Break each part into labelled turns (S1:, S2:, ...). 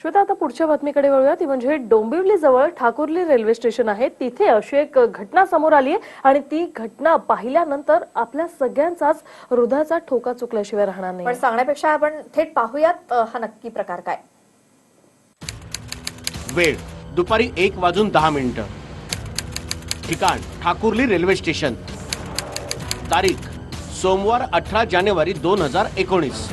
S1: श्वेता आता पुढच्या बातमीकडे वळूया ती म्हणजे डोंबिवली जवळ ठाकुर्ली रेल्वे स्टेशन आहे तिथे अशी एक घटना समोर आली आहे आणि ती घटना पाहिल्यानंतर आपल्या सगळ्यांचाच हृदयाचा ठोका चुकल्याशिवाय राहणार
S2: पण
S1: नाही
S2: सांगण्यापेक्षा आपण थेट पाहूयात हा नक्की प्रकार काय?
S3: वेळ. दुपारी एक वाजून दहा मिनिटं. ठिकाण ठाकुर्ली रेल्वे स्टेशन. तारीख सोमवार अठरा जानेवारी दोन हजार एकोणीस.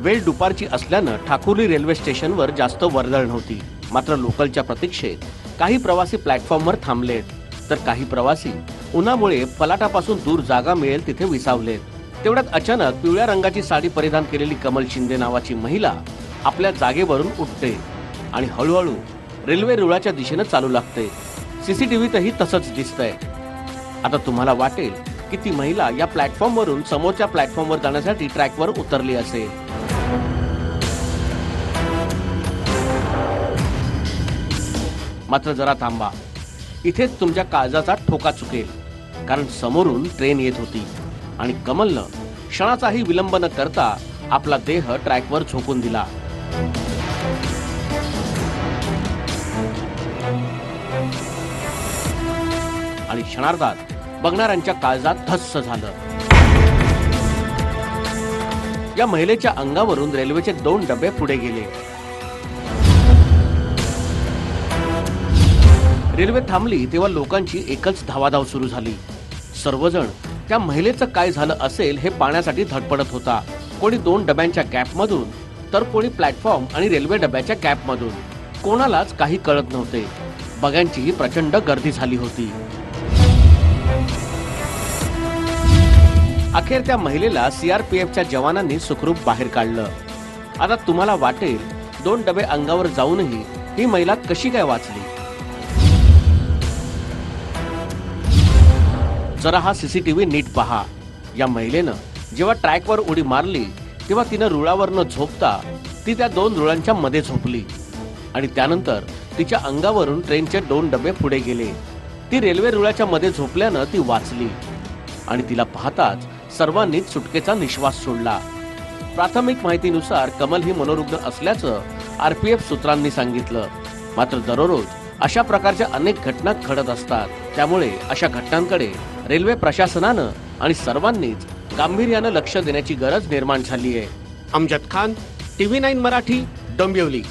S3: वेळ दुपारची असल्यानं ठाकुर्ली रेल्वे स्टेशनवर जास्त वर्दळ नव्हती. मात्र लोकलच्या प्रतीक्षेत काही प्रवासी प्लॅटफॉर्मवर थांबलेत. तर काही प्रवासी उन्हामुळे फलाटापासून दूर जागा मिळेल तिथे विसावलेत. तेवढ्यात अचानक पिवळ्या रंगाची साडी परिधान केलेली कमल शिंदे नावाची महिला आपल्या जागेवरून उठते आणि हळूहळू रेल्वे रुळाच्या दिशेनं चालू लागते. सीसीटीव्हीतही तसंच दिसतंय. आता तुम्हाला वाटेल की ती महिला या प्लॅटफॉर्मवरून समोरच्या प्लॅटफॉर्मवर जाण्यासाठी ट्रॅकवर उतरली असेल. मात्र जरा थांबा. इथेच तुमच्या काळजाचा ठोका चुकेल. कारण समोरून ट्रेन येत होती. आणि कमलनं क्षणाचाही विलंब न करता आपला देह ट्रॅकवर झोकून दिला. आणि क्षणार्धात बघणाऱ्यांच्या काळजात धस्स झालं. या महिलेच्या अंगावरून रेल्वेचे दोन डबे पुढे गेले. रेल्वे थांबली तेव्हा लोकांची एकच धावाधाव सुरू झाली. सर्वजण त्या महिलेचं काय झालं असेल हे पाहण्यासाठी धडपडत होता. कोणी दोन डब्यांच्या गॅपमधून तर कोणी प्लॅटफॉर्म आणि रेल्वे डब्याच्या गॅपमधून कोणालाच काही कळत नव्हते. बघ्यांचीही प्रचंड गर्दी झाली होती. अखेर त्या महिलेला सीआरपीएफच्या जवानांनी सुखरूप बाहेर काढलं. आता तुम्हाला वाटेल दोन डबे अंगावर जाऊनही ही महिला कशी काय वाचली? जरा हा सीसीटीव्ही नीट पहा. या महिलेनं जेव्हा ट्रॅकवर उडी मारली तेव्हा तिनं रुळावर न झोपता ती त्या दोन रुळांच्या मध्ये झोपली. आणि त्यानंतर तिच्या अंगावरून ट्रेनचे दोन डबे पुढे गेले. ती रेल्वे रुळाच्या मध्ये झोपल्यानं ती वाचली. आणि तिला पाहताच सर्वांनीच सुटकेचा निश्वास सोडला. प्राथमिक माहितीनुसार कमल ही मनोरुग्ण असल्याचं आरपीएफ सूत्रांनी सांगितलं. मात्र दररोज अशा प्रकारच्या अनेक घटना घडत असतात. त्यामुळे अशा घटनांकडे रेल्वे प्रशासनानं आणि सर्वांनीच गांभीर्यानं लक्ष देण्याची गरज निर्माण झाली आहे अमजद खान टीव्ही नाईन मराठी डोंबिवली.